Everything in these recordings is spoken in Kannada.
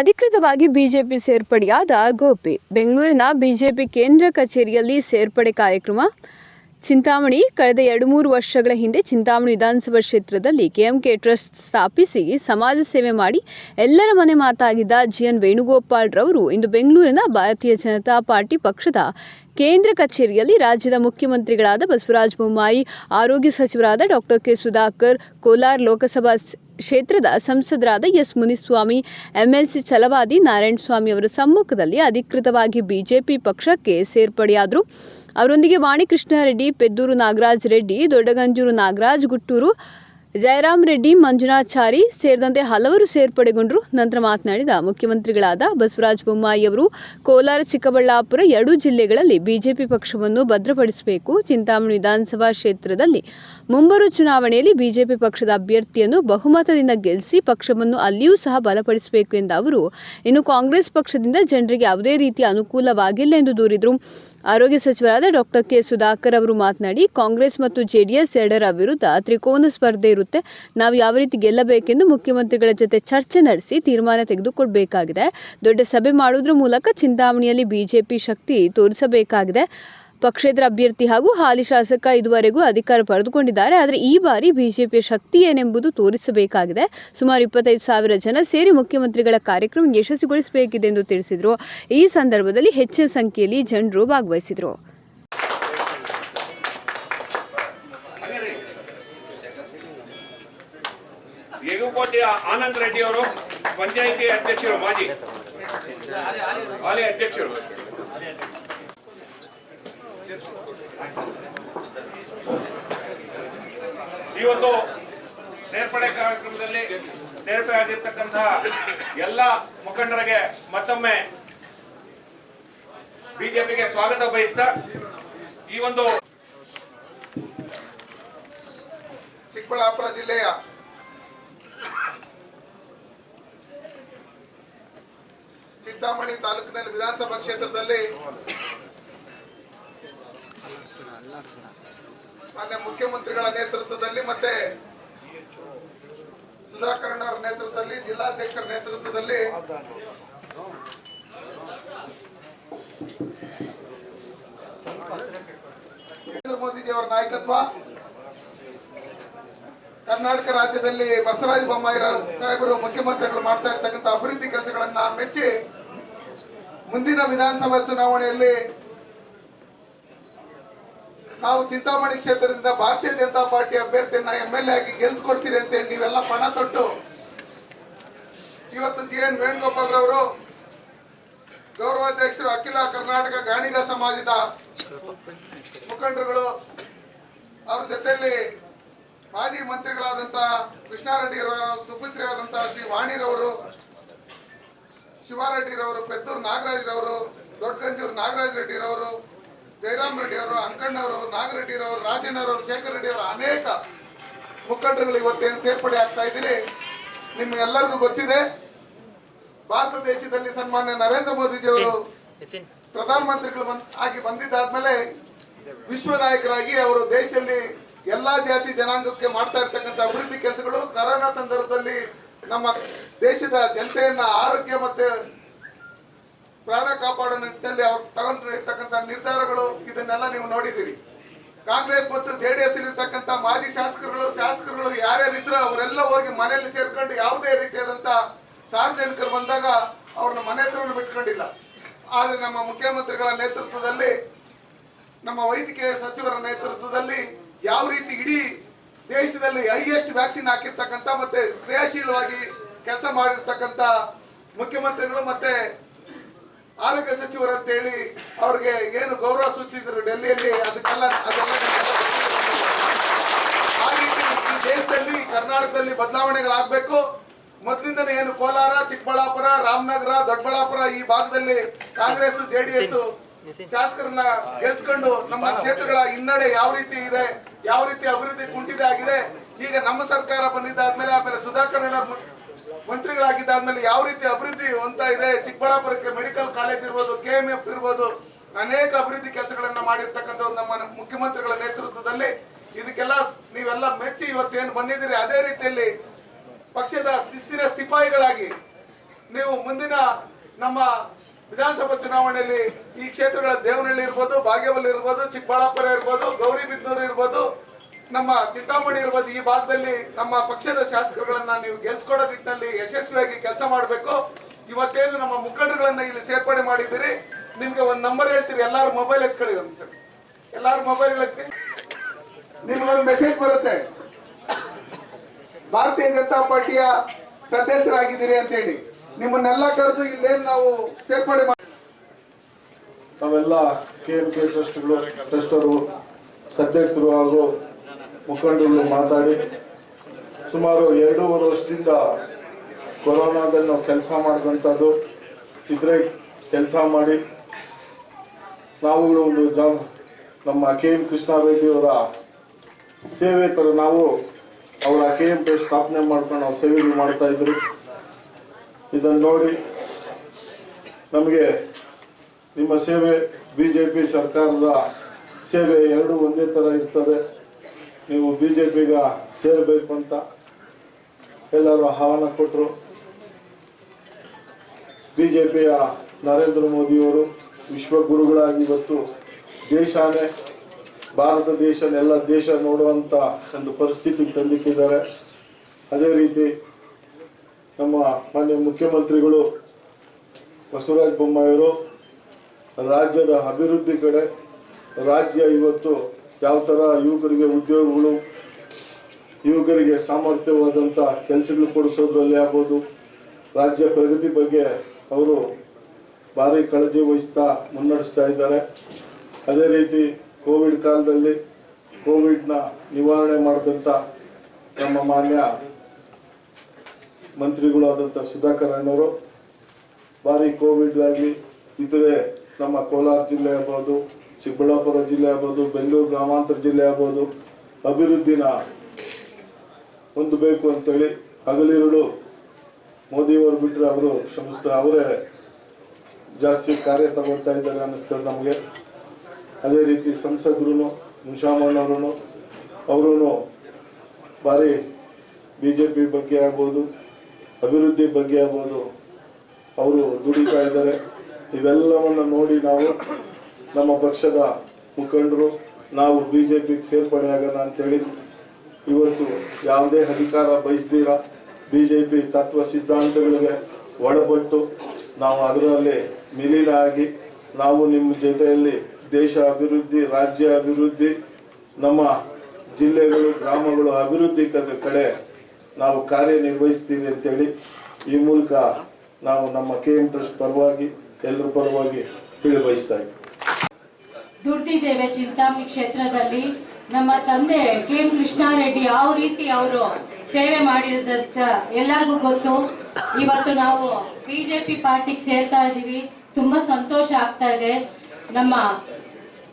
ಅಧಿಕೃತವಾಗಿ ಬಿಜೆಪಿ ಸೇರ್ಪಡೆಯಾದ ಗೋಪಿ. ಬೆಂಗಳೂರಿನ ಬಿಜೆಪಿ ಕೇಂದ್ರ ಕಚೇರಿಯಲ್ಲಿ ಸೇರ್ಪಡೆ ಕಾರ್ಯಕ್ರಮ. ಚಿಂತಾಮಣಿ, ಕಳೆದ ಎರಡು ಮೂರು ವರ್ಷಗಳ ಹಿಂದೆ ಚಿಂತಾಮಣಿ ವಿಧಾನಸಭಾ ಕ್ಷೇತ್ರದಲ್ಲಿ ಕೆಎಂಕೆ ಟ್ರಸ್ಟ್ ಸ್ಥಾಪಿಸಿ ಸಮಾಜ ಸೇವೆ ಮಾಡಿ ಎಲ್ಲರ ಮನೆ ಮಾತಾಗಿದ್ದ ಜಿ ಎನ್ ವೇಣುಗೋಪಾಲ್ ರವರು ಇಂದು ಬೆಂಗಳೂರಿನ ಭಾರತೀಯ ಜನತಾ ಪಾರ್ಟಿ ಪಕ್ಷದ ಕೇಂದ್ರ ಕಚೇರಿಯಲ್ಲಿ ರಾಜ್ಯದ ಮುಖ್ಯಮಂತ್ರಿಗಳಾದ ಬಸವರಾಜ ಬೊಮ್ಮಾಯಿ, ಆರೋಗ್ಯ ಸಚಿವರಾದ ಡಾಕ್ಟರ್ ಕೆ ಸುಧಾಕರ್, ಕೋಲಾರ ಲೋಕಸಭಾ ಕ್ಷೇತ್ರದ ಸಂಸದರಾದ ಎಸ್ ಮುನಿಸ್ವಾಮಿ, ಎಂಎಲ್ಸಿ ಛಲವಾದಿ ನಾರಾಯಣಸ್ವಾಮಿ ಅವರ ಸಮ್ಮುಖದಲ್ಲಿ ಅಧಿಕೃತವಾಗಿ ಬಿಜೆಪಿ ಪಕ್ಷಕ್ಕೆ ಸೇರ್ಪಡೆಯಾದರು. ಅವರೊಂದಿಗೆ ವಾಣಿ ಕೃಷ್ಣಾರೆಡ್ಡಿ ಪೆದ್ದೂರು ನಾಗರಾಜ್ ರೆಡ್ಡಿ, ದೊಡ್ಡಗಂಜೂರು ನಾಗರಾಜ್, ಗುಟ್ಟೂರು ಜಯರಾಮ್ ರೆಡ್ಡಿ ಮಂಜುನಾಚಾರಿ ಸೇರಿದಂತೆ ಹಲವರು ಸೇರ್ಪಡೆಗೊಂಡರು. ನಂತರ ಮಾತನಾಡಿದ ಮುಖ್ಯಮಂತ್ರಿಗಳಾದ ಬಸವರಾಜ ಬೊಮ್ಮಾಯಿ ಅವರು, ಕೋಲಾರ ಚಿಕ್ಕಬಳ್ಳಾಪುರ ಎರಡೂ ಜಿಲ್ಲೆಗಳಲ್ಲಿ ಬಿಜೆಪಿ ಪಕ್ಷವನ್ನು ಭದ್ರಪಡಿಸಬೇಕು. ಚಿಂತಾಮಣಿ ವಿಧಾನಸಭಾ ಕ್ಷೇತ್ರದಲ್ಲಿ ಮುಂಬರುವ ಚುನಾವಣೆಯಲ್ಲಿ ಬಿಜೆಪಿ ಪಕ್ಷದ ಅಭ್ಯರ್ಥಿಯನ್ನು ಬಹುಮತದಿಂದ ಗೆಲ್ಲಿಸಿ ಪಕ್ಷವನ್ನು ಅಲ್ಲಿಯೂ ಸಹ ಬಲಪಡಿಸಬೇಕು ಎಂದ ಅವರು, ಇನ್ನು ಕಾಂಗ್ರೆಸ್ ಪಕ್ಷದಿಂದ ಜನರಿಗೆ ಯಾವುದೇ ರೀತಿಯ ಅನುಕೂಲವಾಗಿಲ್ಲ ಎಂದು ದೂರಿದರು. ಆರೋಗ್ಯ ಸಚಿವರಾದ ಡಾಕ್ಟರ್ ಕೆ ಸುಧಾಕರ್ ಅವರು ಮಾತನಾಡಿ, ಕಾಂಗ್ರೆಸ್ ಮತ್ತು ಜೆಡಿಎಸ್ ಎರಡರ ವಿರುದ್ಧ ತ್ರಿಕೋನ ಸ್ಪರ್ಧೆ ಇರುತ್ತೆ. ನಾವು ಯಾವ ರೀತಿ ಗೆಲ್ಲಬೇಕೆಂದು ಮುಖ್ಯಮಂತ್ರಿಗಳ ಜೊತೆ ಚರ್ಚೆ ನಡೆಸಿ ತೀರ್ಮಾನ ತೆಗೆದುಕೊಳ್ಬೇಕಾಗಿದೆ. ದೊಡ್ಡ ಸಭೆ ಮಾಡುವುದರ ಮೂಲಕ ಚಿಂತಾಮಣಿಯಲ್ಲಿ ಬಿಜೆಪಿ ಶಕ್ತಿ ತೋರಿಸಬೇಕಾಗಿದೆ. ಪಕ್ಷೇತರ ಅಭ್ಯರ್ಥಿ ಹಾಗೂ ಹಾಲಿ ಶಾಸಕ ಇದುವರೆಗೂ ಅಧಿಕಾರ ಪಡೆದುಕೊಂಡಿದ್ದಾರೆ. ಆದರೆ ಈ ಬಾರಿ ಬಿಜೆಪಿಯ ಶಕ್ತಿ ಏನೆಂಬುದು ತೋರಿಸಬೇಕಾಗಿದೆ. ಸುಮಾರು ಇಪ್ಪತ್ತೈದು ಸಾವಿರ ಜನ ಸೇರಿ ಮುಖ್ಯಮಂತ್ರಿಗಳ ಕಾರ್ಯಕ್ರಮ ಯಶಸ್ವಿಗೊಳಿಸಬೇಕಿದೆ ಎಂದು ತಿಳಿಸಿದರು. ಈ ಸಂದರ್ಭದಲ್ಲಿ ಹೆಚ್ಚಿನ ಸಂಖ್ಯೆಯಲ್ಲಿ ಜನರು ಭಾಗವಹಿಸಿದರು. ಆನಂದ್ ರೆಡ್ಡಿ ಅವರು ಪಂಚಾಯಿತಿ ಅಧ್ಯಕ್ಷರು, ಮಾಜಿ ಅಧ್ಯಕ್ಷರು. ಒಂದು ಸೇರ್ಪಡೆ ಕಾರ್ಯಕ್ರಮದಲ್ಲಿ ಸೇರ್ಪಡೆ ಆಗಿರ್ತಕ್ಕಂತಹ ಎಲ್ಲ ಮುಖಂಡರಿಗೆ ಮತ್ತೊಮ್ಮೆ ಬಿಜೆಪಿಗೆ ಸ್ವಾಗತ ಬಯಸ್ತಾ ಈ ಒಂದು ಚಿಕ್ಕಬಳ್ಳಾಪುರ ಜಿಲ್ಲೆಯ ಚಿಂತಾಮಣಿ ತಾಲೂಕಿನಲ್ಲಿ ವಿಧಾನಸಭಾ ಕ್ಷೇತ್ರದಲ್ಲಿ ಮಾನ್ಯ ಮುಖ್ಯಮಂತ್ರಿಗಳ ನೇತೃತ್ವದಲ್ಲಿ ಮತ್ತೆ ಸುಧಾಕರಣ್ಣ ಅವರ ನೇತೃತ್ವದಲ್ಲಿ, ಜಿಲ್ಲಾಧ್ಯಕ್ಷರ ನೇತೃತ್ವದಲ್ಲಿ ನರೇಂದ್ರ ಮೋದಿಜಿ ಅವರ ನಾಯಕತ್ವ. ಕರ್ನಾಟಕ ರಾಜ್ಯದಲ್ಲಿ ಬಸವರಾಜ ಬೊಮ್ಮಾಯಿ ಸಾಹೇಬರು ಮುಖ್ಯಮಂತ್ರಿಗಳು ಮಾಡ್ತಾ ಇರ್ತಕ್ಕಂಥ ಅಭಿವೃದ್ಧಿ ಕೆಲಸಗಳನ್ನ ಮೆಚ್ಚಿ ಮುಂದಿನ ವಿಧಾನಸಭಾ ಚುನಾವಣೆಯಲ್ಲಿ ನಾವು ಚಿಂತಾಮಣಿ ಕ್ಷೇತ್ರದಿಂದ ಭಾರತೀಯ ಜನತಾ ಪಾರ್ಟಿ ಅಭ್ಯರ್ಥಿಯನ್ನ ಎಂ ಎಲ್ ಎ ಆಗಿ ಗೆಲ್ಸ್ಕೊಡ್ತೀರಿ ಅಂತೇಳಿ ನೀವೆಲ್ಲ ಪಣ ತೊಟ್ಟು. ಇವತ್ತು ಜಿ ಎನ್ ವೇಣುಗೋಪಾಲ್ ರವರು ಗೌರವಾಧ್ಯಕ್ಷರು ಅಖಿಲ ಕರ್ನಾಟಕ ಗಾಣಿಗ ಸಮಾಜದ ಮುಖಂಡರುಗಳು, ಅವ್ರ ಜೊತೆಯಲ್ಲಿ ಮಾಜಿ ಮಂತ್ರಿಗಳಾದಂತಹ ಕೃಷ್ಣಾರೆಡ್ಡಿರವರು ಸುಪುತ್ರಿಯಾದಂಥ ಶ್ರೀ ವಾಣಿರವರು ಶಿವಾರೆಡ್ಡಿರವರು ಪೆದ್ದೂರು ನಾಗರಾಜ್ರವರು ದೊಡ್ಡಗಂಜೂರು ನಾಗರಾಜ್ ರೆಡ್ಡಿರವರು ಜಯರಾಮ್ ರೆಡ್ಡಿಯವರು ಅಂಕಣ್ಣವರು ನಾಗರೆಡ್ಡಿರವರು ರಾಜಣ್ಣರವರು ಶೇಖರ್ ರೆಡ್ಡಿಯವರು ಅನೇಕ ಮುಖಂಡರುಗಳು ಇವತ್ತೇನು ಸೇರ್ಪಡೆ ಆಗ್ತಾ ಇದ್ದೀರಿ ನಿಮ್ಗೆಲ್ಲರಿಗೂ ಗೊತ್ತಿದೆ, ಭಾರತ ದೇಶದಲ್ಲಿ ಸನ್ಮಾನ್ಯ ನರೇಂದ್ರ ಮೋದಿಜಿಯವರು ಪ್ರಧಾನಮಂತ್ರಿಗಳು ಆಗಿ ಬಂದಿದ್ದಾದ್ಮೇಲೆ ವಿಶ್ವ ನಾಯಕರಾಗಿ ಅವರು ದೇಶದಲ್ಲಿ ಎಲ್ಲಾ ಜಾತಿ ಜನಾಂಗಕ್ಕೆ ಮಾಡ್ತಾ ಇರ್ತಕ್ಕಂಥ ಅಭಿವೃದ್ಧಿ ಕೆಲಸಗಳು. ಕರೋನಾ ಸಂದರ್ಭದಲ್ಲಿ ನಮ್ಮ ದೇಶದ ಜನತೆಯನ್ನ ಆರೋಗ್ಯ ಮತ್ತೆ ಪ್ರಾಣ ಕಾಪಾಡೋ ನಿಟ್ಟಿನಲ್ಲಿ ಅವ್ರು ತಗೊಂಡಿರ್ತಕ್ಕಂಥ ನಿರ್ಧಾರಗಳು ಇದನ್ನೆಲ್ಲ ನೀವು ನೋಡಿದ್ದೀರಿ. ಕಾಂಗ್ರೆಸ್ ಮತ್ತು ಜೆ ಡಿ ಎಸ್ ಇರ್ತಕ್ಕಂಥ ಮಾಜಿ ಶಾಸಕರುಗಳು ಶಾಸಕರುಗಳು ಯಾರ್ಯಾರಿದ್ರು ಅವರೆಲ್ಲ ಹೋಗಿ ಮನೆಯಲ್ಲಿ ಸೇರ್ಕೊಂಡು ಯಾವುದೇ ರೀತಿಯಾದಂಥ ಸಾರ್ವಜನಿಕರು ಬಂದಾಗ ಅವ್ರನ್ನ ಮನೆ ಹತ್ರನೂ ಬಿಟ್ಕೊಂಡಿಲ್ಲ. ಆದರೆ ನಮ್ಮ ಮುಖ್ಯಮಂತ್ರಿಗಳ ನೇತೃತ್ವದಲ್ಲಿ, ನಮ್ಮ ವೈದ್ಯಕೀಯ ಸಚಿವರ ನೇತೃತ್ವದಲ್ಲಿ ಯಾವ ರೀತಿ ಇಡೀ ದೇಶದಲ್ಲಿ ಹೈಯೆಸ್ಟ್ ವ್ಯಾಕ್ಸಿನ್ ಹಾಕಿರ್ತಕ್ಕಂಥ ಮತ್ತೆ ಕ್ರಿಯಾಶೀಲವಾಗಿ ಕೆಲಸ ಮಾಡಿರ್ತಕ್ಕಂಥ ಮುಖ್ಯಮಂತ್ರಿಗಳು ಮತ್ತೆ ಆರೋಗ್ಯ ಸಚಿವರು ಅಂತೇಳಿ ಅವ್ರಿಗೆ ಏನು ಗೌರವ ಸೂಚಿಸಿದ್ರು ಡೆಲ್ಲಿಯಲ್ಲಿ ಅದಕ್ಕೆಲ್ಲ ದೇಶದಲ್ಲಿ, ಕರ್ನಾಟಕದಲ್ಲಿ ಬದಲಾವಣೆಗಳಾಗಬೇಕು. ಮೊದಲಿಂದನೇ ಏನು ಕೋಲಾರ, ಚಿಕ್ಕಬಳ್ಳಾಪುರ, ರಾಮನಗರ, ದೊಡ್ಡಬಳ್ಳಾಪುರ ಈ ಭಾಗದಲ್ಲಿ ಕಾಂಗ್ರೆಸ್ ಜೆಡಿಎಸ್ ಶಾಸಕರನ್ನ ಗೆಲ್ಸ್ಕೊಂಡು ನಮ್ಮ ಕ್ಷೇತ್ರಗಳ ಹಿನ್ನಡೆ ಯಾವ ರೀತಿ ಇದೆ, ಯಾವ ರೀತಿ ಅಭಿವೃದ್ಧಿ ಕುಂಠಿತ ಆಗಿದೆ, ಈಗ ನಮ್ಮ ಸರ್ಕಾರ ಬಂದಿದ್ದಾದ್ಮೇಲೆ, ಆಮೇಲೆ ಸುಧಾಕರ್ ಮಂತ್ರಿಗಳಾಗಿದ್ದಾದ್ಮೇಲೆ ಯಾವ ರೀತಿ ಅಭಿವೃದ್ಧಿ ಹೊಂದ್ತಾ ಇದೆ ಚಿಕ್ಕಬಳ್ಳಾಪುರಕ್ಕೆ ಮೆಡಿಕಲ್ ಕಾಲೇಜ್ ಇರ್ಬೋದು ಕೆ ಎಂ ಎಫ್ ಇರ್ಬೋದು, ಅನೇಕ ಅಭಿವೃದ್ಧಿ ಕೆಲಸಗಳನ್ನ ಮಾಡಿರ್ತಕ್ಕಂಥ ನಮ್ಮ ಮುಖ್ಯಮಂತ್ರಿಗಳ ನೇತೃತ್ವದಲ್ಲಿ ಇದಕ್ಕೆಲ್ಲ ನೀವೆಲ್ಲ ಮೆಚ್ಚಿ ಇವತ್ತೇನು ಬಂದಿದ್ದೀರಿ? ಅದೇ ರೀತಿಯಲ್ಲಿ ಪಕ್ಷದ ಶಿಸ್ತಿನ ಸಿಪಾಯಿಗಳಾಗಿ ನೀವು ಮುಂದಿನ ನಮ್ಮ ವಿಧಾನಸಭಾ ಚುನಾವಣೆಯಲ್ಲಿ ಈ ಕ್ಷೇತ್ರಗಳ ದೇವನಹಳ್ಳಿ ಇರ್ಬೋದು, ಬಾಗೇವಲ್ಲಿ ಇರ್ಬೋದು, ಚಿಕ್ಕಬಳ್ಳಾಪುರ ಇರ್ಬೋದು ಗೌರಿಬಿದನೂರು ಇರ್ಬೋದು, ನಮ್ಮ ಚಿಂತಾಮಣಿ ಇರ್ಬೋದು, ಈ ಭಾಗದಲ್ಲಿ ನಮ್ಮ ಪಕ್ಷದ ಶಾಸಕರುಗಳನ್ನ ನೀವು ಗೆಲ್ಸ್ಕೊಡೋ ನಿಟ್ಟಿನಲ್ಲಿ ಯಶಸ್ವಿಯಾಗಿ ಕೆಲಸ ಮಾಡಬೇಕು. ಇವತ್ತೇನು ನಮ್ಮ ಮುಖಂಡರುಗಳನ್ನ ಇಲ್ಲಿ ಸೇರ್ಪಡೆ ಮಾಡಿದ್ದೀರಿ? ನಿಮ್ಗೆ ಒಂದು ನಂಬರ್ ಹೇಳ್ತೀರಿ, ಎಲ್ಲಾರು ಮೊಬೈಲ್ ಎತ್ಕೊಳ್ಳಿ ಒಂದು ಸರಿ. ಎಲ್ಲಾರು ಮೊಬೈಲ್ ಎತ್ತಿ ನಿಮ್ಗೊಂದು ಮೆಸೇಜ್ ಬರುತ್ತೆ. ಭಾರತೀಯ ಜನತಾ ಪಾರ್ಟಿಯ ಸದಸ್ಯರಾಗಿದ್ದೀರಿ ಅಂತ ಹೇಳಿ ನಿಮ್ಮನ್ನೆಲ್ಲ ಕರೆದು ಇಲ್ಲೇನು ನಾವು ಸೇರ್ಪಡೆ ಮಾಡಿ ನಾವೆಲ್ಲ ಕೆ ಎಂ ಕೆ ಟ್ರಸ್ಟ್ಗಳು, ಟ್ರಸ್ಟರು, ಸದಸ್ಯರು ಹಾಗೂ ಮುಖಂಡರು ಮಾತಾಡಿ ಸುಮಾರು ಎರಡೂವರೆ ವರ್ಷದಿಂದ ಕೊರೋನಾದಲ್ಲಿ ನಾವು ಕೆಲಸ ಮಾಡಿದಂಥದ್ದು ಇದ್ರೆ ಕೆಲಸ ಮಾಡಿ ನಾವು ಒಂದು ಜ ನಮ್ಮ ಕೆ ಎಂ ಕೃಷ್ಣಾರೆಡ್ಡಿಯವರ ಸೇವೆ ಥರ ನಾವು ಅವರ ಕೆ ಎಂ ಪಿ ಸ್ಥಾಪನೆ ಮಾಡ್ಕೊಂಡು ನಾವು ಸೇವೆಗಳು ಮಾಡ್ತಾ ಇದ್ರಿ. ಇದನ್ನು ನೋಡಿ ನಮಗೆ ನಿಮ್ಮ ಸೇವೆ ಬಿ ಜೆ ಪಿ ಸರ್ಕಾರದ ಸೇವೆ ಎರಡು ಒಂದೇ ಥರ ಇರ್ತದೆ. ನೀವು ಬಿ ಜೆ ಪಿಗ ಸೇರಬೇಕು ಅಂತ ಎಲ್ಲರೂ ಆಹ್ವಾನ ಕೊಟ್ಟರು ಬಿ ಜೆ ಪಿಯ ನರೇಂದ್ರ ಮೋದಿಯವರು ವಿಶ್ವಗುರುಗಳಾಗಿ ಇವತ್ತು ದೇಶನೇ, ಭಾರತ ದೇಶನೆಲ್ಲ ದೇಶ ನೋಡುವಂಥ ಒಂದು ಪರಿಸ್ಥಿತಿ ತಂದಿಟ್ಟಿದ್ದಾರೆ. ಅದೇ ರೀತಿ ನಮ್ಮ ಮಾನ್ಯ ಮುಖ್ಯಮಂತ್ರಿಗಳು ಬಸವರಾಜ ಬೊಮ್ಮಾಯಿಯವರು ರಾಜ್ಯದ ಅಭಿವೃದ್ಧಿ ಕಡೆ, ರಾಜ್ಯ ಇವತ್ತು ಯಾವ ಥರ ಯುವಕರಿಗೆ ಉದ್ಯೋಗಗಳು, ಯುವಕರಿಗೆ ಸಾಮರ್ಥ್ಯವಾದಂಥ ಕೆಲಸಗಳು ಕೊಡಿಸೋದ್ರಲ್ಲಿ ಆಗ್ಬೋದು, ರಾಜ್ಯ ಪ್ರಗತಿ ಬಗ್ಗೆ ಅವರು ಭಾರಿ ಕಾಳಜಿ ವಹಿಸ್ತಾ ಮುನ್ನಡೆಸ್ತಾ ಇದ್ದಾರೆ. ಅದೇ ರೀತಿ ಕೋವಿಡ್ ಕಾಲದಲ್ಲಿ ಕೋವಿಡ್ನ ನಿವಾರಣೆ ಮಾಡಿದಂಥ ನಮ್ಮ ಮಾನ್ಯ ಮಂತ್ರಿಗಳು ಆದಂಥ ಸುಧಾಕರ್ ಅಣ್ಣವರು, ಭಾರಿ ಕೋವಿಡ್ ಆಗಲಿ ನಮ್ಮ ಕೋಲಾರ ಜಿಲ್ಲೆ ಆಗ್ಬೋದು, ಚಿಕ್ಕಬಳ್ಳಾಪುರ ಜಿಲ್ಲೆ ಆಗ್ಬೋದು, ಬೆಂಗಳೂರು ಗ್ರಾಮಾಂತರ ಜಿಲ್ಲೆ ಆಗ್ಬೋದು, ಅಭಿವೃದ್ಧಿನ ಹೊಂದಬೇಕು ಅಂತೇಳಿ ಹಗಲಿರುಳು ಮೋದಿಯವರು ಬಿಟ್ಟರೆ ಅವರು ಶ್ರಮಿಸ್ತಾರೆ. ಅವರೇ ಜಾಸ್ತಿ ಕಾರ್ಯ ತಗೊಳ್ತಾ ಇದ್ದಾರೆ ಅನ್ನಿಸ್ತದೆ ನಮಗೆ. ಅದೇ ರೀತಿ ಸಂಸದರು ಮುಷಾಮಣ್ಣವರು ಅವರು ಭಾರಿ ಬಿ ಜೆ ಪಿ ಬಗ್ಗೆ ಆಗ್ಬೋದು, ಅಭಿವೃದ್ಧಿ ಬಗ್ಗೆ ಆಗ್ಬೋದು, ಅವರು ದುಡಿತಾ ಇದ್ದಾರೆ. ಇವೆಲ್ಲವನ್ನು ನೋಡಿ ನಾವು ನಮ್ಮ ಪಕ್ಷದ ಮುಖಂಡರು, ನಾವು ಬಿ ಜೆ ಪಿಗೆ ಸೇರ್ಪಡೆ ಆಗೋಣ ಅಂತೇಳಿ ಇವತ್ತು ಯಾವುದೇ ಅಧಿಕಾರ ಬಯಸ್ದಿರ ಬಿ ಜೆ ಪಿ ತತ್ವ ಸಿದ್ಧಾಂತಗಳಿಗೆ ಒಳಪಟ್ಟು ನಾವು ಅದರಲ್ಲಿ ಮಿಲೀನಾಗಿ ನಾವು ನಿಮ್ಮ ಜೊತೆಯಲ್ಲಿ ದೇಶ ಅಭಿವೃದ್ಧಿ, ರಾಜ್ಯ ಅಭಿವೃದ್ಧಿ, ನಮ್ಮ ಜಿಲ್ಲೆಗಳು, ಗ್ರಾಮಗಳು ಅಭಿವೃದ್ಧಿ ಕಡೆ ನಾವು ಕಾರ್ಯನಿರ್ವಹಿಸ್ತೀವಿ ಅಂತೇಳಿ ಈ ಮೂಲಕ ನಾವು ನಮ್ಮ ಕೆ ಎಂ ಪರವಾಗಿ, ಎಲ್ಲರ ಪರವಾಗಿ ಇದ್ದೀವಿ. ದುಡ್ದಿದ್ದೇವೆ ಚಿಂತಾಮಣಿ ಕ್ಷೇತ್ರದಲ್ಲಿ. ನಮ್ಮ ತಂದೆ ಕೆ ಎಂ ಕೃಷ್ಣಾರೆಡ್ಡಿ ಯಾವ ರೀತಿ ಅವರು ಸೇವೆ ಮಾಡಿರೋದಂತ ಎಲ್ಲರಿಗೂ ಗೊತ್ತು. ಇವತ್ತು ನಾವು ಬಿಜೆಪಿ ಪಾರ್ಟಿಗೆ ಸೇರ್ತಾ ಇದ್ದೀವಿ ತುಂಬಾ ಸಂತೋಷ ಆಗ್ತಾ ಇದೆ. ನಮ್ಮ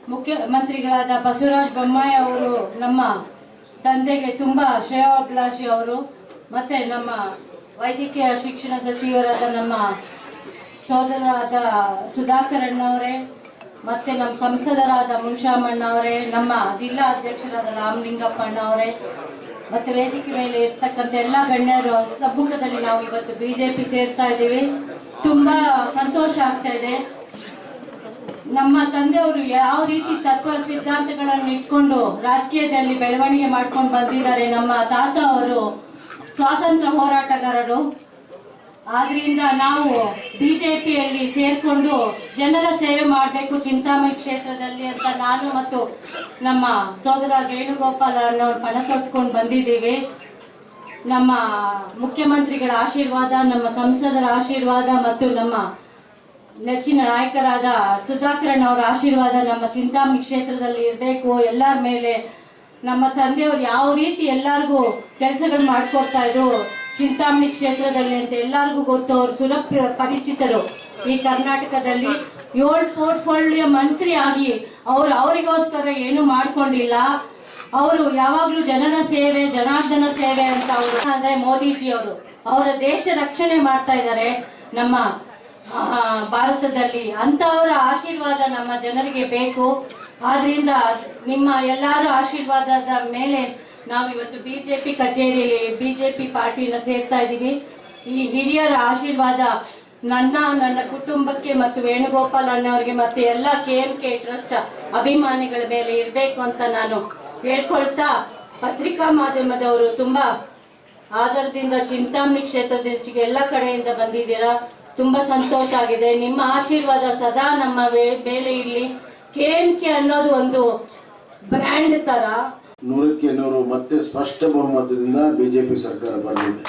ಮುಖ್ಯಮಂತ್ರಿಗಳಾದ ಬಸವರಾಜ ಬೊಮ್ಮಾಯಿ ಅವರು, ನಮ್ಮ ತಂದೆಗೆ ತುಂಬಾ ಶ್ರೇಯೋಭಿಲಾಷಿ ಅವರು, ಮತ್ತೆ ನಮ್ಮ ವೈದ್ಯಕೀಯ ಶಿಕ್ಷಣ ಸಚಿವರಾದ ನಮ್ಮ ಸೋದರರಾದ ಸುಧಾಕರ್ ಅಣ್ಣವರೇ, ಮತ್ತೆ ನಮ್ಮ ಸಂಸದರಾದ ಮುನ್ಷಾಮಣ್ಣ ಅವರೇ ನಮ್ಮ ಜಿಲ್ಲಾ ಅಧ್ಯಕ್ಷರಾದ ರಾಮಲಿಂಗಪ್ಪ ಅಣ್ಣ ಅವರೇ ಮತ್ತೆ ವೇದಿಕೆ ಮೇಲೆ ಇರ್ತಕ್ಕಂಥ ಎಲ್ಲ ಗಣ್ಯರು ಸಮ್ಮುಖದಲ್ಲಿ ನಾವು ಇವತ್ತು ಬಿಜೆಪಿ ಸೇರ್ತಾ ಇದ್ದೀವಿ. ತುಂಬಾ ಸಂತೋಷ ಆಗ್ತಾ ಇದೆ. ನಮ್ಮ ತಂದೆಯವರು ಯಾವ ರೀತಿ ತತ್ವ ಸಿದ್ಧಾಂತಗಳನ್ನು ಇಟ್ಕೊಂಡು ರಾಜಕೀಯದಲ್ಲಿ ಬೆಳವಣಿಗೆ ಮಾಡ್ಕೊಂಡು ಬಂದಿದ್ದಾರೆ ನಮ್ಮ ತಾತ ಅವರು ಸ್ವಾತಂತ್ರ್ಯ ಹೋರಾಟಗಾರರು. ಆದ್ರಿಂದ ನಾವು ಬಿಜೆಪಿಯಲ್ಲಿ ಸೇರ್ಕೊಂಡು ಜನರ ಸೇವೆ ಮಾಡಬೇಕು ಚಿಂತಾಮಣಿ ಕ್ಷೇತ್ರದಲ್ಲಿ ಅಂತ ನಾನು ಮತ್ತು ನಮ್ಮ ಸೋದರ ವೇಣುಗೋಪಾಲ್ ಅನ್ನೋರು ಪಣ ತೊಟ್ಕೊಂಡು ಬಂದಿದ್ದೀವಿ. ನಮ್ಮ ಮುಖ್ಯಮಂತ್ರಿಗಳ ಆಶೀರ್ವಾದ, ನಮ್ಮ ಸಂಸದರ ಆಶೀರ್ವಾದ ಮತ್ತು ನಮ್ಮ ನೆಚ್ಚಿನ ನಾಯಕರಾದ ಸುಧಾಕರನ್ ಅವರ ಆಶೀರ್ವಾದ ನಮ್ಮ ಚಿಂತಾಮಣಿ ಕ್ಷೇತ್ರದಲ್ಲಿ ಇರಬೇಕು. ಎಲ್ಲರ ಮೇಲೆ ನಮ್ಮ ತಂದೆಯವರು ಯಾವ ರೀತಿ ಎಲ್ಲರಿಗೂ ಕೆಲಸಗಳು ಮಾಡಿಕೊಡ್ತಾ ಇದ್ರು ಚಿಂತಾಮಣಿ ಕ್ಷೇತ್ರದಲ್ಲಿ ಅಂತ ಎಲ್ಲರಿಗೂ ಗೊತ್ತು, ಅವರು ಸುಲಭ ಪರಿಚಿತರು. ಈ ಕರ್ನಾಟಕದಲ್ಲಿ ಏಳು ಪೋರ್ಟ್ಫೋಲಿಯೋ ಮಂತ್ರಿ ಆಗಿ ಅವರು ಅವರಿಗೋಸ್ಕರ ಏನು ಮಾಡ್ಕೊಂಡಿಲ್ಲ. ಅವರು ಯಾವಾಗ್ಲೂ ಜನರ ಸೇವೆ, ಜನಾರ್ದನ ಸೇವೆ ಅಂತ ಅವರು ಅಂದ್ರೆ ಮೋದಿಜಿ ಅವರು. ಅವರ ದೇಶ ರಕ್ಷಣೆ ಮಾಡ್ತಾ ಇದ್ದಾರೆ ನಮ್ಮ ಭಾರತದಲ್ಲಿ. ಅಂತವರ ಆಶೀರ್ವಾದ ನಮ್ಮ ಜನರಿಗೆ ಬೇಕು. ಆದ್ರಿಂದ ನಿಮ್ಮ ಎಲ್ಲರೂ ಆಶೀರ್ವಾದದ ಮೇಲೆ ನಾವು ಇವತ್ತು ಬಿಜೆಪಿ ಕಚೇರಿಯಲ್ಲಿ ಬಿಜೆಪಿ ಪಾರ್ಟಿನ ಸೇರ್ತಾ ಇದ್ದೀವಿ. ಈ ಹಿರಿಯರ ಆಶೀರ್ವಾದ ನನ್ನ ನನ್ನ ಕುಟುಂಬಕ್ಕೆ ಮತ್ತು ವೇಣುಗೋಪಾಲ್ ಅಣ್ಣವರಿಗೆ ಮತ್ತು ಎಲ್ಲ ಕೆ ಎಂ ಕೆ ಟ್ರಸ್ಟ್ ಅಭಿಮಾನಿಗಳ ಮೇಲೆ ಇರಬೇಕು ಅಂತ ನಾನು ಹೇಳ್ಕೊಳ್ತಾ ಪತ್ರಿಕಾ ಮಾಧ್ಯಮದವರು ತುಂಬಾ ಆಧಾರದಿಂದ ಚಿಂತಾಮಣಿ ಕ್ಷೇತ್ರದಿಂದ ಎಲ್ಲ ಕಡೆಯಿಂದ ಬಂದಿದ್ದೀರಾ? ತುಂಬಾ ಸಂತೋಷ ಆಗಿದೆ. ನಿಮ್ಮ ಆಶೀರ್ವಾದ ಸದಾ ನಮ್ಮ ಮೇಲೆ ಇರಲಿ. ಕೆ ಎಂ ಕೆ ಅನ್ನೋದು ಒಂದು ಬ್ರ್ಯಾಂಡ್ ತರ ನೂರಕ್ಕೆ ನೂರು ಮತ್ತೆ ಸ್ಪಷ್ಟ ಬಹುಮತದಿಂದ ಬಿಜೆಪಿ ಸರ್ಕಾರ ಬಂದಿದೆ.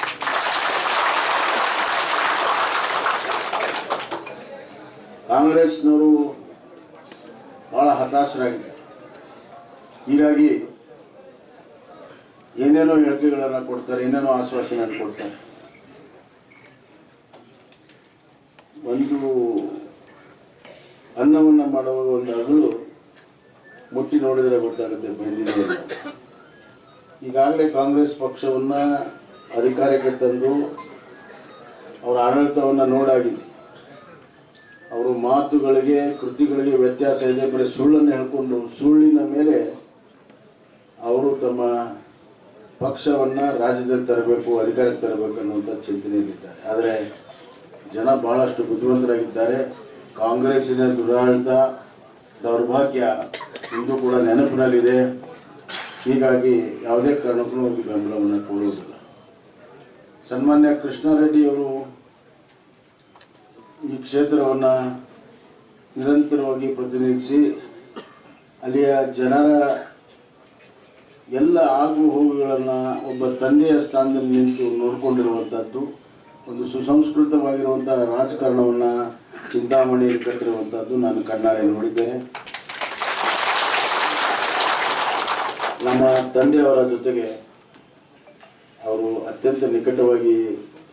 ಕಾಂಗ್ರೆಸ್ನವರು ಬಹಳ ಹತಾಶರಾಗಿದೆ ಹೀಗಾಗಿ ಏನೇನೋ ಹೇಳಿಕೆಗಳನ್ನು ಕೊಡ್ತಾರೆ, ಏನೇನೋ ಆಶ್ವಾಸನೆ ಕೊಡ್ತಾರೆ. ಒಂದು ಅನ್ನವನ್ನು ಮಾಡುವಾಗ ಮುಟ್ಟಿ ನೋಡಿದರೆ ಗೊತ್ತಾಗುತ್ತೆ ಅಂತ. ಈಗಾಗಲೇ ಕಾಂಗ್ರೆಸ್ ಪಕ್ಷವನ್ನು ಅಧಿಕಾರಕ್ಕೆ ತಂದು ಅವರ ಆಡಳಿತವನ್ನು ನೋಡಾಗಿದೆ. ಅವರು ಮಾತುಗಳಿಗೆ, ಕೃತಿಗಳಿಗೆ ವ್ಯತ್ಯಾಸ ಇದೆ. ಬರೀ ಸುಳ್ಳನ್ನು ಹೇಳ್ಕೊಂಡು ಸುಳ್ಳಿನ ಮೇಲೆ ಅವರು ತಮ್ಮ ಪಕ್ಷವನ್ನು ರಾಜ್ಯದಲ್ಲಿ ತರಬೇಕು, ಅಧಿಕಾರಕ್ಕೆ ತರಬೇಕು ಅನ್ನುವಂಥ ಚಿಂತನೆಯಲ್ಲಿದ್ದಾರೆ. ಆದರೆ ಜನ ಬಹಳಷ್ಟು ಬುದ್ಧಿವಂತರಾಗಿದ್ದಾರೆ. ಕಾಂಗ್ರೆಸ್ಸಿನ ದುರಾಡಳಿತ ದೌರ್ಭಾಗ್ಯ ಇಂದು ಕೂಡ ನೆನಪಿನಲ್ಲಿದೆ. ಹೀಗಾಗಿ ಯಾವುದೇ ಕಾರಣಕ್ಕೂ ಅವ್ರಿಗೆ ಬೆಂಬಲವನ್ನು ಕೊಡುವುದಿಲ್ಲ. ಸನ್ಮಾನ್ಯ ಕೃಷ್ಣಾರೆಡ್ಡಿಯವರು ಈ ಕ್ಷೇತ್ರವನ್ನು ನಿರಂತರವಾಗಿ ಪ್ರತಿನಿಧಿಸಿ, ಅಲ್ಲಿಯ ಜನರ ಎಲ್ಲ ಆಗು ಹೋಗುಗಳನ್ನು ಒಬ್ಬ ತಂದೆಯ ಸ್ಥಾನದಲ್ಲಿ ನಿಂತು ನೋಡಿಕೊಂಡಿರುವಂಥದ್ದು ಒಂದು ಸುಸಂಸ್ಕೃತವಾಗಿರುವಂಥ ರಾಜಕಾರಣವನ್ನು ಚಿಂತಾಮಣಿಯಲ್ಲಿ ಕಟ್ಟಿರುವಂಥದ್ದು ನಾನು ಕಣ್ಣಾರೆ ನೋಡಿದ್ದೇನೆ. ನಮ್ಮ ತಂದೆಯವರ ಜೊತೆಗೆ ಅವರು ಅತ್ಯಂತ ನಿಕಟವಾಗಿ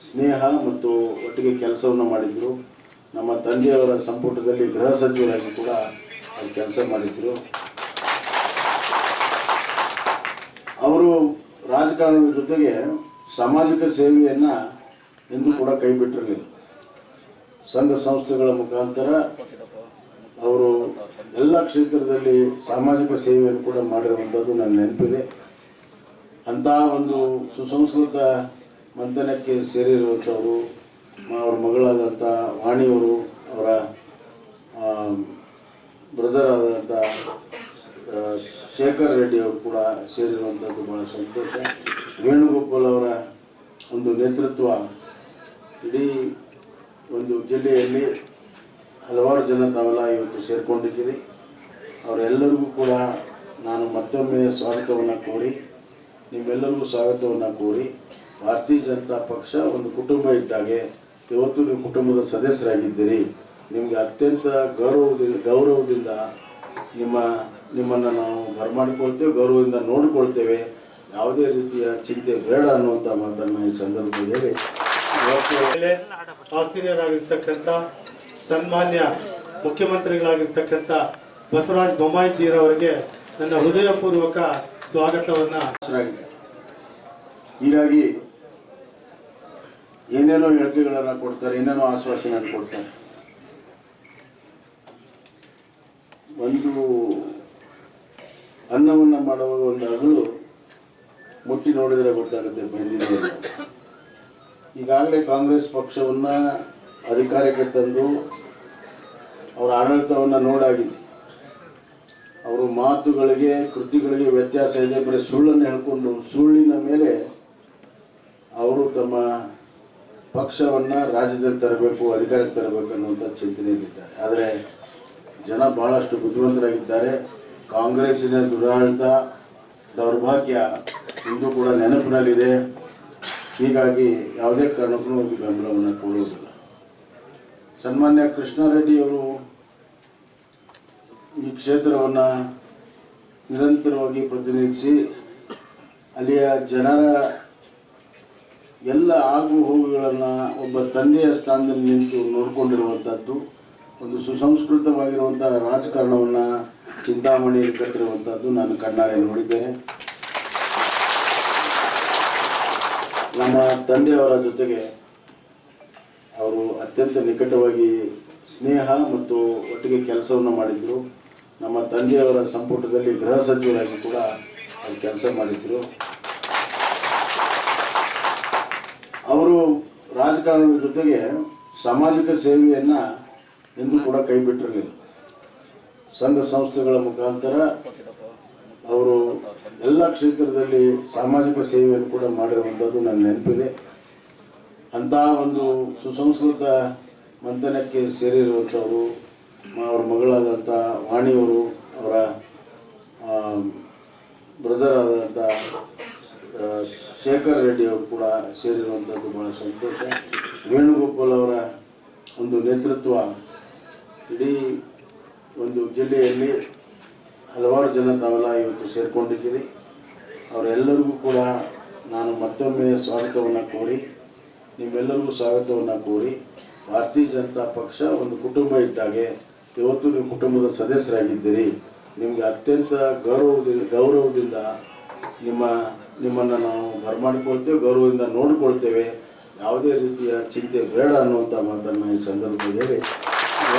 ಸ್ನೇಹ ಮತ್ತು ಒಟ್ಟಿಗೆ ಕೆಲಸವನ್ನು ಮಾಡಿದರು. ನಮ್ಮ ತಂದೆಯವರ ಸಂಪುಟದಲ್ಲಿ ಗೃಹ ಸಚಿವರಾಗಿ ಕೂಡ ಅವರು ಕೆಲಸ ಮಾಡಿದರು. ಅವರು ರಾಜಕಾರಣದ ಜೊತೆಗೆ ಸಾಮಾಜಿಕ ಸೇವೆಯನ್ನು ಎಂದು ಕೂಡ ಕೈ ಬಿಟ್ಟಿರಲಿಲ್ಲ. ಸಂಘ ಸಂಸ್ಥೆಗಳ ಮುಖಾಂತರ ಅವರು ಎಲ್ಲ ಕ್ಷೇತ್ರದಲ್ಲಿ ಸಾಮಾಜಿಕ ಸೇವೆಯನ್ನು ಕೂಡ ಮಾಡಿರುವಂಥದ್ದು ನನ್ನ ನೆನಪಿದೆ. ಅಂತಹ ಒಂದು ಸುಸಂಸ್ಕೃತ ಮಂಥನಕ್ಕೆ ಸೇರಿರುವಂಥವರು ಅವ್ರ ಮಗಳಾದಂಥ ವಾಣಿಯವರು, ಅವರ ಬ್ರದರ್ ಆದಂಥ ಶೇಖರ್ ರೆಡ್ಡಿ ಅವರು ಕೂಡ ಸೇರಿರುವಂಥದ್ದು ಬಹಳ ಸಂತೋಷ. ವೇಣುಗೋಪಾಲ್ ಅವರ ಒಂದು ನೇತೃತ್ವ ಇಡೀ ಒಂದು ಜಿಲ್ಲೆಯಲ್ಲಿ ಹಲವಾರು ಜನ ತಾವೆಲ್ಲ ಇವತ್ತು ಸೇರಿಕೊಂಡಿದ್ದೀರಿ. ಅವರೆಲ್ಲರಿಗೂ ಕೂಡ ನಾನು ಮತ್ತೊಮ್ಮೆ ಸ್ವಾಗತವನ್ನು ಕೋರಿ, ನಿಮ್ಮೆಲ್ಲರಿಗೂ ಸ್ವಾಗತವನ್ನು ಕೋರಿ, ಭಾರತೀಯ ಜನತಾ ಪಕ್ಷ ಒಂದು ಕುಟುಂಬ ಇದ್ದಾಗೆ ಇವತ್ತು ನೀವು ಕುಟುಂಬದ ಸದಸ್ಯರಾಗಿದ್ದೀರಿ. ನಿಮಗೆ ಅತ್ಯಂತ ಗೌರವದಿಂದ ಗೌರವದಿಂದ ನಿಮ್ಮ, ನಿಮ್ಮನ್ನು ನಾವು ಬರಮಾಡಿಕೊಳ್ತೇವೆ ಗೌರವದಿಂದ ನೋಡಿಕೊಳ್ತೇವೆ. ಯಾವುದೇ ರೀತಿಯ ಚಿಂತೆ ಬೇಡ ಅನ್ನುವಂಥ ಮಾತನ್ನು ಈ ಸಂದರ್ಭದಲ್ಲಿ ಹೇಳಿ. ಇವತ್ತು ಆಸೀನರಾಗಿರ್ತಕ್ಕಂಥ ಸನ್ಮಾನ್ಯ ಮುಖ್ಯಮಂತ್ರಿಗಳಾಗಿರ್ತಕ್ಕಂಥ ಬಸವರಾಜ ಬೊಮ್ಮಾಯಿಜಿರವರಿಗೆ ನನ್ನ ಹೃದಯಪೂರ್ವಕ ಸ್ವಾಗತವನ್ನು ಹೆಸರಾಗಿದೆ ಹೀಗಾಗಿ ಏನೇನೋ ಹೇಳಿಕೆಗಳನ್ನು ಕೊಡ್ತಾರೆ, ಏನೇನೋ ಆಶ್ವಾಸನೆ ಕೊಡ್ತಾರೆ. ಒಂದು ಅನ್ನವನ್ನು ಮಾಡುವಾಗ ಒಂದು ಮುಟ್ಟಿ ನೋಡಿದರೆ ಗೊತ್ತಾಗುತ್ತೆ, ಬೆಂದಿದೆ ಈಗಾಗಲೇ ಕಾಂಗ್ರೆಸ್ ಪಕ್ಷವನ್ನ ಅಧಿಕಾರಕ್ಕೆ ತಂದು ಅವರ ಆಡಳಿತವನ್ನು ನೋಡಾಗಿದೆ ಅವರು ಮಾತುಗಳಿಗೆ, ಕೃತಿಗಳಿಗೆ ವ್ಯತ್ಯಾಸ ಇದೆ. ಬರೀ ಸುಳ್ಳನ್ನು ಹೇಳ್ಕೊಂಡು ಸುಳ್ಳಿನ ಮೇಲೆ ಅವರು ತಮ್ಮ ಪಕ್ಷವನ್ನ ರಾಜ್ಯದಲ್ಲಿ ತರಬೇಕು, ಅಧಿಕಾರಕ್ಕೆ ತರಬೇಕು ಅನ್ನುವಂಥ ಚಿಂತನೆಯಲ್ಲಿದ್ದಾರೆ. ಆದರೆ ಜನ ಬಹಳಷ್ಟು ಬುದ್ಧಿವಂತರಾಗಿದ್ದಾರೆ. ಕಾಂಗ್ರೆಸ್ಸಿನ ದುರಾಡಳಿತ ದೌರ್ಭಾಗ್ಯ ಇಂದು ಕೂಡ ನೆನಪಿನಲ್ಲಿದೆ. ಹೀಗಾಗಿ ಯಾವುದೇ ಕಾರಣಕ್ಕೂ ಬೆಂಬಲವನ್ನು ಕೊಡುವುದಿಲ್ಲ. ಸನ್ಮಾನ್ಯ ಕೃಷ್ಣಾರೆಡ್ಡಿಯವರು ಈ ಕ್ಷೇತ್ರವನ್ನು ನಿರಂತರವಾಗಿ ಪ್ರತಿನಿಧಿಸಿ ಅಲ್ಲಿಯ ಜನರ ಎಲ್ಲ ಆಗು ಹೋಗುಗಳನ್ನು ಒಬ್ಬ ತಂದೆಯ ಸ್ಥಾನದಲ್ಲಿ ನಿಂತು ನೋಡಿಕೊಂಡಿರುವಂಥದ್ದು ಒಂದು ಸುಸಂಸ್ಕೃತವಾಗಿರುವಂಥ ರಾಜಕಾರಣವನ್ನು ಚಿಂತಾಮಣಿಯಲ್ಲಿ ಕಟ್ಟಿರುವಂಥದ್ದು ನಾನು ಕಣ್ಣಾರೆ ನೋಡಿದ್ದೇನೆ ನಮ್ಮ ತಂದೆಯವರ ಜೊತೆಗೆ ಅವರು ಅತ್ಯಂತ ನಿಕಟವಾಗಿ ಸ್ನೇಹ ಮತ್ತು ಒಟ್ಟಿಗೆ ಕೆಲಸವನ್ನು ಮಾಡಿದರು. ನಮ್ಮ ತಂದೆಯವರ ಸಂಪುಟದಲ್ಲಿ ಗೃಹ ಸಚಿವರಾಗಿ ಕೂಡ ಅಲ್ಲಿ ಕೆಲಸ ಮಾಡಿದ್ರು. ಅವರು ರಾಜಕಾರಣದ ಜೊತೆಗೆ ಸಾಮಾಜಿಕ ಸೇವೆಯನ್ನು ಎಂದು ಕೂಡ ಕೈ ಬಿಟ್ಟಿರಲಿಲ್ಲ. ಸಂಘ ಸಂಸ್ಥೆಗಳ ಮುಖಾಂತರ ಅವರು ಎಲ್ಲ ಕ್ಷೇತ್ರದಲ್ಲಿ ಸಾಮಾಜಿಕ ಸೇವೆಯನ್ನು ಕೂಡ ಮಾಡಿರುವಂಥದ್ದು ನನ್ನ ನೆನಪಿದೆ. ಅಂಥ ಒಂದು ಸುಸಂಸ್ಕೃತ ಮಂಥನಕ್ಕೆ ಸೇರಿರುವಂಥವರು ಅವರ ಮಗಳಾದಂಥ ವಾಣಿಯವರು, ಅವರ ಬ್ರದರ್ ಆದಂಥ ಶೇಖರ್ ರೆಡ್ಡಿ ಅವರು ಕೂಡ ಸೇರಿರುವಂಥದ್ದು ಬಹಳ ಸಂತೋಷ. ವೇಣುಗೋಪಾಲ್ ಅವರ ಒಂದು ನೇತೃತ್ವ ಇಡೀ ಒಂದು ಜಿಲ್ಲೆಯಲ್ಲಿ ಹಲವಾರು ಜನ ತಾವೆಲ್ಲ ಇವತ್ತು ಸೇರಿಕೊಂಡಿದ್ದೀರಿ. ಅವರೆಲ್ಲರಿಗೂ ಕೂಡ ನಾನು ಮತ್ತೊಮ್ಮೆ ಸ್ವಾಗತವನ್ನು ಕೋರಿ ನಿಮ್ಮೆಲ್ಲರಿಗೂ ಸ್ವಾಗತವನ್ನು ಕೋರಿ ಭಾರತೀಯ ಜನತಾ ಪಕ್ಷ ಒಂದು ಕುಟುಂಬ ಇದ್ದಾಗೆ ಇವತ್ತು ನೀವು ಕುಟುಂಬದ ಸದಸ್ಯರಾಗಿದ್ದೀರಿ. ನಿಮಗೆ ಅತ್ಯಂತ ಗೌರವದಿಂದ ಗೌರವದಿಂದ ನಿಮ್ಮ ನಿಮ್ಮನ್ನು ನಾವು ಬರಮಾಡಿಕೊಳ್ತೇವೆ, ಗೌರವದಿಂದ ನೋಡಿಕೊಳ್ತೇವೆ. ಯಾವುದೇ ರೀತಿಯ ಚಿಂತೆ ಬೇಡ ಅನ್ನುವಂಥ ಮಾತನ್ನು ಈ ಸಂದರ್ಭದಲ್ಲಿ